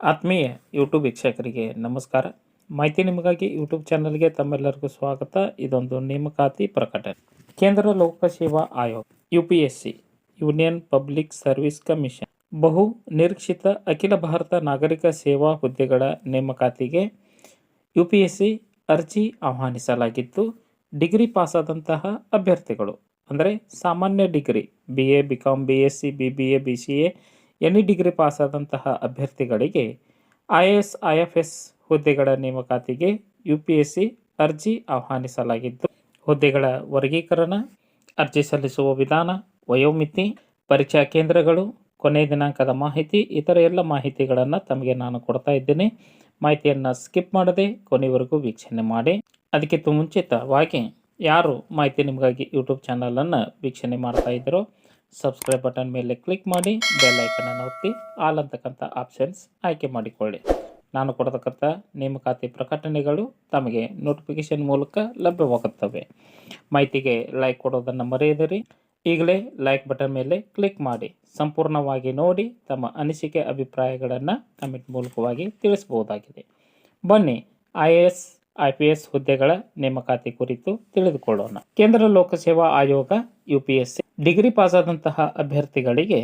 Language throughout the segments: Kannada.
ಆತ್ಮೀಯ ಯೂಟ್ಯೂಬ್ ವೀಕ್ಷಕರಿಗೆ ನಮಸ್ಕಾರ. ಮಾಹಿತಿ ನಿಮಗಾಗಿ ಯೂಟ್ಯೂಬ್ ಚಾನಲ್ಗೆ ತಮ್ಮೆಲ್ಲರಿಗೂ ಸ್ವಾಗತ. ಇದೊಂದು ನೇಮಕಾತಿ ಪ್ರಕಟಣೆ. ಕೇಂದ್ರ ಲೋಕಸೇವಾ ಆಯೋಗ U P S C Union Public Service Commission ಬಹು ನಿರೀಕ್ಷಿತ ಅಖಿಲ ಭಾರತ ನಾಗರಿಕ ಸೇವಾ ಹುದ್ದೆಗಳ ನೇಮಕಾತಿಗೆ ಯು ಪಿ ಎಸ್ ಸಿ ಅರ್ಜಿ ಆಹ್ವಾನಿಸಲಾಗಿದ್ದು ಡಿಗ್ರಿ ಪಾಸಾದಂತಹ ಅಭ್ಯರ್ಥಿಗಳು, ಅಂದರೆ ಸಾಮಾನ್ಯ degree B A B Com B S C B B A B C A any degree ಪಾಸಾದಂತಹ ಅಭ್ಯರ್ಥಿಗಳಿಗೆ I A S, I F S ಹುದ್ದೆಗಳ ನೇಮಕಾತಿಗೆ ಯು ಪಿ ಎಸ್ ಸಿ ಅರ್ಜಿ ಆಹ್ವಾನಿಸಲಾಗಿದ್ದು, ಹುದ್ದೆಗಳ ವರ್ಗೀಕರಣ, ಅರ್ಜಿ ಸಲ್ಲಿಸುವ ವಿಧಾನ, ವಯೋಮಿತಿ ಪರೀಕ್ಷಾ ಕೇಂದ್ರಗಳು ಕೊನೆಯ ದಿನಾಂಕದ ಮಾಹಿತಿ, ಇತರ ಎಲ್ಲ ಮಾಹಿತಿಗಳನ್ನು ತಮಗೆ ನಾನು ಕೊಡ್ತಾ ಇದ್ದೇನೆ. ಮಾಹಿತಿಯನ್ನು ಸ್ಕಿಪ್ ಮಾಡದೆ ಕೊನೆವರೆಗೂ ವೀಕ್ಷಣೆ ಮಾಡಿ. ಅದಕ್ಕಿಂತ ಮುಂಚಿತವಾಗಿ ಯಾರು ಮಾಹಿತಿ ನಿಮಗಾಗಿ ಯೂಟ್ಯೂಬ್ ಚಾನಲನ್ನು ವೀಕ್ಷಣೆ ಮಾಡ್ತಾ ಸಬ್ಸ್ಕ್ರೈಬ್ ಬಟನ್ ಮೇಲೆ ಕ್ಲಿಕ್ ಮಾಡಿ ಬೆಲ್ ಐಕನನ್ನು ಒತ್ತಿ ಆಲ್ ಅಂತಕ್ಕಂಥ ಆಪ್ಷನ್ಸ್ ಆಯ್ಕೆ ಮಾಡಿಕೊಳ್ಳಿ. ನಾನು ಕೊಡತಕ್ಕಂಥ ನೇಮಕಾತಿ ಪ್ರಕಟಣೆಗಳು ತಮಗೆ ನೋಟಿಫಿಕೇಶನ್ ಮೂಲಕ ಲಭ್ಯವಾಗುತ್ತವೆ. ಮಾಹಿತಿಗೆ ಲೈಕ್ ಕೊಡೋದನ್ನು ಮರೆಯದಿರಿ. ಈಗಲೇ ಲೈಕ್ ಬಟನ್ ಮೇಲೆ ಕ್ಲಿಕ್ ಮಾಡಿ. ಸಂಪೂರ್ಣವಾಗಿ ನೋಡಿ, ತಮ್ಮ ಅನಿಸಿಕೆ, ಅಭಿಪ್ರಾಯಗಳನ್ನು ಕಮೆಂಟ್ ಮೂಲಕವಾಗಿ ತಿಳಿಸಬಹುದಾಗಿದೆ. ಬನ್ನಿ ಐ ಐ ಪಿ ಎಸ್ ಹುದ್ದೆಗಳ ನೇಮಕಾತಿ ಕುರಿತು ತಿಳಿದುಕೊಳ್ಳೋಣ. ಕೇಂದ್ರ ಲೋಕಸೇವಾ ಆಯೋಗ ಯುಪಿಎಸ್ಸಿ ಡಿಗ್ರಿ ಪಾಸಾದಂತಹ ಅಭ್ಯರ್ಥಿಗಳಿಗೆ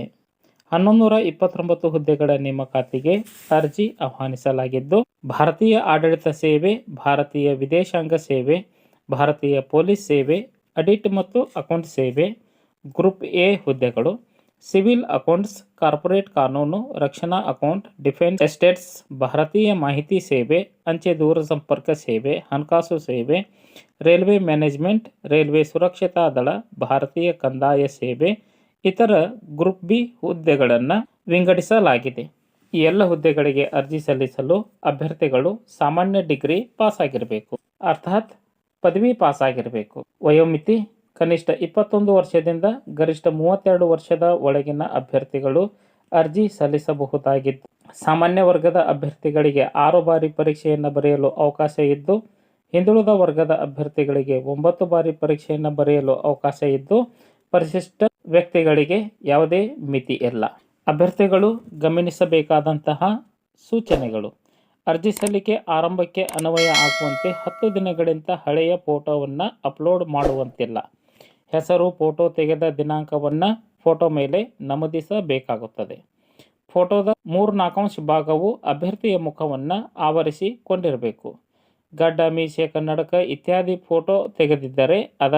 ಹನ್ನೊಂದೂರ ಇಪ್ಪತ್ತೊಂಬತ್ತು ಹುದ್ದೆಗಳ ನೇಮಕಾತಿಗೆ ಅರ್ಜಿ ಆಹ್ವಾನಿಸಲಾಗಿದ್ದು, ಭಾರತೀಯ ಆಡಳಿತ ಸೇವೆ, ಭಾರತೀಯ ವಿದೇಶಾಂಗ ಸೇವೆ, ಭಾರತೀಯ ಪೊಲೀಸ್ ಸೇವೆ ಅಡಿಟ್ ಮತ್ತು ಅಕೌಂಟ್ ಸೇವೆ, ಗ್ರೂಪ್ ಎ ಹುದ್ದೆಗಳು ಸಿವಿಲ್ ಅಕೌಂಟ್ಸ್ ಕಾರ್ಪೊರೇಟ್ ಕಾನೂನು ರಕ್ಷಣಾ ಅಕೌಂಟ್ ಡಿಫೆನ್ಸ್ ಎಸ್ಟೇಟ್ಸ್ ಭಾರತೀಯ ಮಾಹಿತಿ ಸೇವೆ, ಅಂಚೆ ದೂರಸಂಪರ್ಕ ಸೇವೆ, ಹಣಕಾಸು ಸೇವೆ, ರೈಲ್ವೆ ಮ್ಯಾನೇಜ್ಮೆಂಟ್, ರೈಲ್ವೆ ಸುರಕ್ಷತಾ ದಳ, ಭಾರತೀಯ ಕಂದಾಯ ಸೇವೆ, ಇತರ ಗ್ರೂಪ್ ಬಿ ಹುದ್ದೆಗಳನ್ನು ವಿಂಗಡಿಸಲಾಗಿದೆ. ಈ ಎಲ್ಲ ಹುದ್ದೆಗಳಿಗೆ ಅರ್ಜಿ ಸಲ್ಲಿಸಲು ಅಭ್ಯರ್ಥಿಗಳು ಸಾಮಾನ್ಯ ಡಿಗ್ರಿ ಪಾಸ್ ಆಗಿರಬೇಕು ಅರ್ಥಾತ್ ಪದವಿ ಪಾಸ್ ಆಗಿರಬೇಕು ವಯೋಮಿತಿ ಕನಿಷ್ಠ ಇಪ್ಪತ್ತೊಂದು ವರ್ಷದಿಂದ ಗರಿಷ್ಠ ಮೂವತ್ತೆರಡು ವರ್ಷದ ಒಳಗಿನ ಅಭ್ಯರ್ಥಿಗಳು ಅರ್ಜಿ ಸಲ್ಲಿಸಬಹುದಾಗಿತ್ತು. ಸಾಮಾನ್ಯ ವರ್ಗದ ಅಭ್ಯರ್ಥಿಗಳಿಗೆ ಆರು ಬಾರಿ ಪರೀಕ್ಷೆಯನ್ನು ಬರೆಯಲು ಅವಕಾಶ ಇದ್ದು, ಹಿಂದುಳಿದ ವರ್ಗದ ಅಭ್ಯರ್ಥಿಗಳಿಗೆ ಒಂಬತ್ತು ಬಾರಿ ಪರೀಕ್ಷೆಯನ್ನು ಬರೆಯಲು ಅವಕಾಶ ಇದ್ದು, ಪರಿಶಿಷ್ಟ ವ್ಯಕ್ತಿಗಳಿಗೆ ಯಾವುದೇ ಮಿತಿ ಇಲ್ಲ. ಅಭ್ಯರ್ಥಿಗಳು ಗಮನಿಸಬೇಕಾದಂತಹ ಸೂಚನೆಗಳು. ಅರ್ಜಿ ಸಲ್ಲಿಕೆ ಆರಂಭಕ್ಕೆ ಅನ್ವಯ ಆಗುವಂತೆ ಹತ್ತು ದಿನಗಳಿಂದ ಹಳೆಯ ಫೋಟೋವನ್ನು ಅಪ್ಲೋಡ್ ಮಾಡುವಂತಿಲ್ಲ. ಹೆಸರು, ಫೋಟೋ ತೆಗೆದ ದಿನಾಂಕವನ್ನು ಫೋಟೋ ಮೇಲೆ ನಮೂದಿಸಬೇಕಾಗುತ್ತದೆ. ಫೋಟೋದ ಮೂರು ನಾಲ್ಕಾಂಶ ಭಾಗವು ಅಭ್ಯರ್ಥಿಯ ಮುಖವನ್ನು ಆವರಿಸಿಕೊಂಡಿರಬೇಕು. ಗಡ್ಡ, ಮೀಸೆ, ಕನ್ನಡಕ ಇತ್ಯಾದಿ ಫೋಟೋ ತೆಗೆದಿದ್ದರೆ ಅದ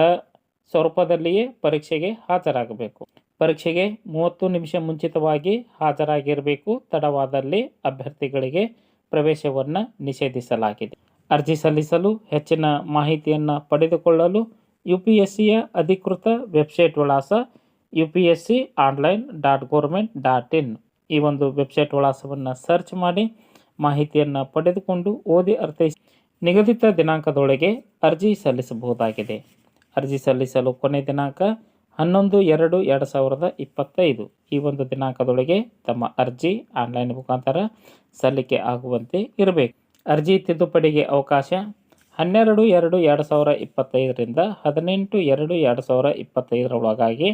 ಸ್ವರೂಪದಲ್ಲಿಯೇ ಪರೀಕ್ಷೆಗೆ ಹಾಜರಾಗಬೇಕು. ಪರೀಕ್ಷೆಗೆ ಮೂವತ್ತು ನಿಮಿಷ ಮುಂಚಿತವಾಗಿ ಹಾಜರಾಗಿರಬೇಕು. ತಡವಾದಲ್ಲಿ ಅಭ್ಯರ್ಥಿಗಳಿಗೆ ಪ್ರವೇಶವನ್ನು ನಿಷೇಧಿಸಲಾಗಿದೆ. ಅರ್ಜಿ ಸಲ್ಲಿಸಲು ಹೆಚ್ಚಿನ ಮಾಹಿತಿಯನ್ನು ಪಡೆದುಕೊಳ್ಳಲು ಯು ಪಿ ಎಸ್ ಸಿಯ ಅಧಿಕೃತ ವೆಬ್ಸೈಟ್ ವಿಳಾಸ U P S C online dot government dot in. ಈ ಒಂದು ವೆಬ್ಸೈಟ್ ವಿಳಾಸವನ್ನು ಸರ್ಚ್ ಮಾಡಿ ಮಾಹಿತಿಯನ್ನು ಪಡೆದುಕೊಂಡು ಓದಿ ಅರ್ಥೈಸಿ ನಿಗದಿತ ದಿನಾಂಕದೊಳಗೆ ಅರ್ಜಿ ಸಲ್ಲಿಸಬಹುದಾಗಿದೆ. ಅರ್ಜಿ ಸಲ್ಲಿಸಲು ಕೊನೆ ದಿನಾಂಕ ಹನ್ನೊಂದು ಎರಡು ಎರಡು ಸಾವಿರದ ಇಪ್ಪತ್ತೈದು. ಈ ಒಂದು ದಿನಾಂಕದೊಳಗೆ ತಮ್ಮ ಅರ್ಜಿ ಆನ್ಲೈನ್ ಮುಖಾಂತರ ಸಲ್ಲಿಕೆ ಆಗುವಂತೆ ಇರಬೇಕು. ಅರ್ಜಿ ತಿದ್ದುಪಡಿಗೆ ಅವಕಾಶ ಹನ್ನೆರಡು, ಎರಡು ಎರಡು ಸಾವಿರ ಇಪ್ಪತ್ತೈದರಿಂದ ಹದಿನೆಂಟು, ಎರಡು ಎರಡು ಸಾವಿರ ಇಪ್ಪತ್ತೈದರ ಒಳಗಾಗಿ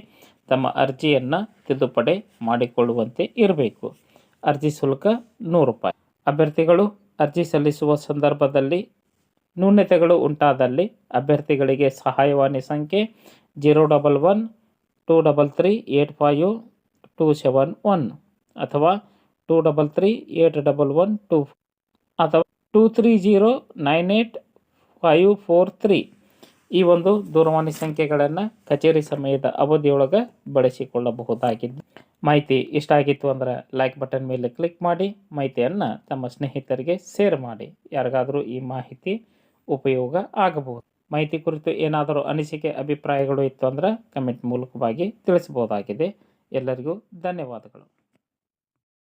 ತಮ್ಮ ಅರ್ಜಿಯನ್ನು ತಿದ್ದುಪಡಿ ಮಾಡಿಕೊಳ್ಳುವಂತೆ ಇರಬೇಕು. ಅರ್ಜಿ ಶುಲ್ಕ ನೂರು ರೂಪಾಯಿ. ಅಭ್ಯರ್ಥಿಗಳು ಅರ್ಜಿ ಸಲ್ಲಿಸುವ ಸಂದರ್ಭದಲ್ಲಿ ನ್ಯೂನತೆಗಳು ಉಂಟಾದಲ್ಲಿ ಅಭ್ಯರ್ಥಿಗಳಿಗೆ ಸಹಾಯವಾಣಿ ಸಂಖ್ಯೆ zero double one, two double three, eight five, two seven one ಅಥವಾ two double three, eight double one, two ಅಥವಾ two three zero, nine eight five four three ಈ ಒಂದು ದೂರವಾಣಿ ಸಂಖ್ಯೆಗಳನ್ನು ಕಚೇರಿ ಸಮಯದ ಅವಧಿಯೊಳಗೆ ಬಳಸಿಕೊಳ್ಳಬಹುದಾಗಿದ್ದು ಮಾಹಿತಿ ಇಷ್ಟ ಆಗಿತ್ತು ಅಂದರೆ ಲೈಕ್ ಬಟನ್ ಮೇಲೆ ಕ್ಲಿಕ್ ಮಾಡಿ, ಮಾಹಿತಿಯನ್ನು ತಮ್ಮ ಸ್ನೇಹಿತರಿಗೆ ಶೇರ್ ಮಾಡಿ. ಯಾರಿಗಾದರೂ ಈ ಮಾಹಿತಿ ಉಪಯೋಗ ಆಗಬಹುದು. ಮಾಹಿತಿ ಕುರಿತು ಏನಾದರೂ ಅನಿಸಿಕೆ, ಅಭಿಪ್ರಾಯಗಳು ಇತ್ತು ಅಂದರೆ ಕಮೆಂಟ್ ಮೂಲಕವಾಗಿ ತಿಳಿಸಬಹುದಾಗಿದೆ. ಎಲ್ಲರಿಗೂ ಧನ್ಯವಾದಗಳು.